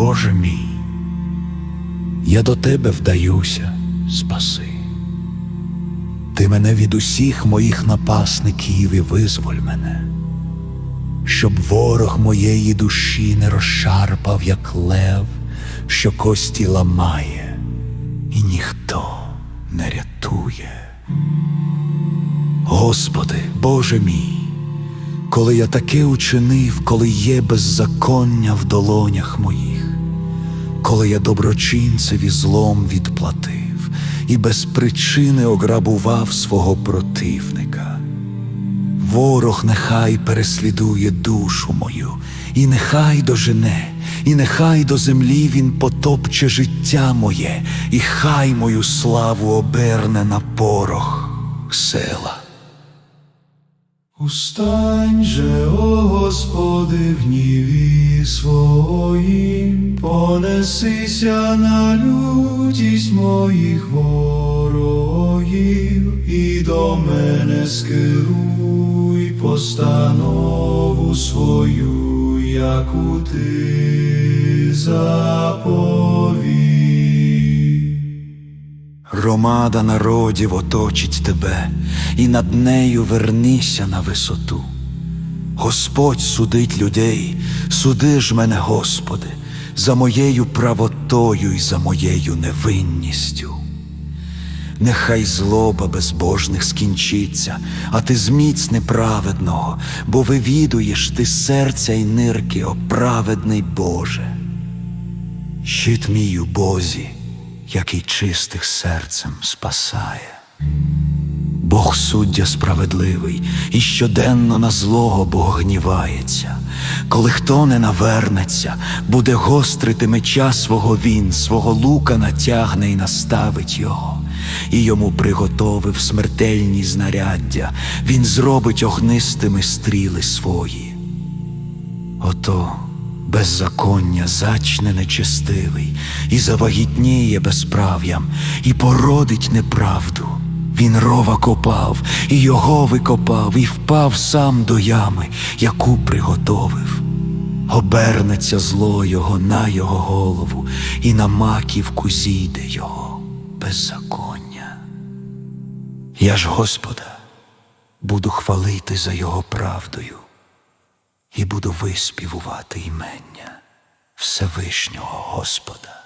Боже мій, я до тебе вдаюся, спаси. Ти мене від усіх моїх напасників і визволь мене, щоб ворог моєї душі не розшарпав, як лев, що кості ламає, і ніхто не рятує. Господи, Боже мій, коли я таке учинив, коли є беззаконня в долонях моїх, коли я доброчинцеві злом відплатив і без причини ограбував свого противника. Ворог нехай переслідує душу мою, і нехай дожене, і нехай до землі він потопче життя моє, і хай мою славу оберне на порох села. Устань же, о Господи, в гніві своїм, понесися на лютість моїх ворогів, і до мене скеруй постанову свою, яку ти заповів. Громада народів оточить тебе, і над нею вернися на висоту. Господь судить людей, суди ж мене, Господи, за моєю правотою і за моєю невинністю. Нехай злоба безбожних скінчиться, а ти зміцни праведного, бо вивідуєш ти серця й нирки, о праведний Боже. Щит мій у Бозі, який чистих серцем спасає. Бог суддя справедливий, і щоденно на злого Бог гнівається. Коли хто не навернеться, буде гострити меча свого він, свого лука натягне і наставить його, і йому приготовив смертельні знаряддя, він зробить огнистими стріли свої. Ото беззаконня зачне нечестивий, і завагітніє безправ'ям, і породить неправду. Він рова копав, і його викопав, і впав сам до ями, яку приготовив. Обернеться зло його на його голову, і на маківку зійде його беззаконня. Я ж Господа буду хвалити за його правдою і буду виспівувати імення Всевишнього Господа.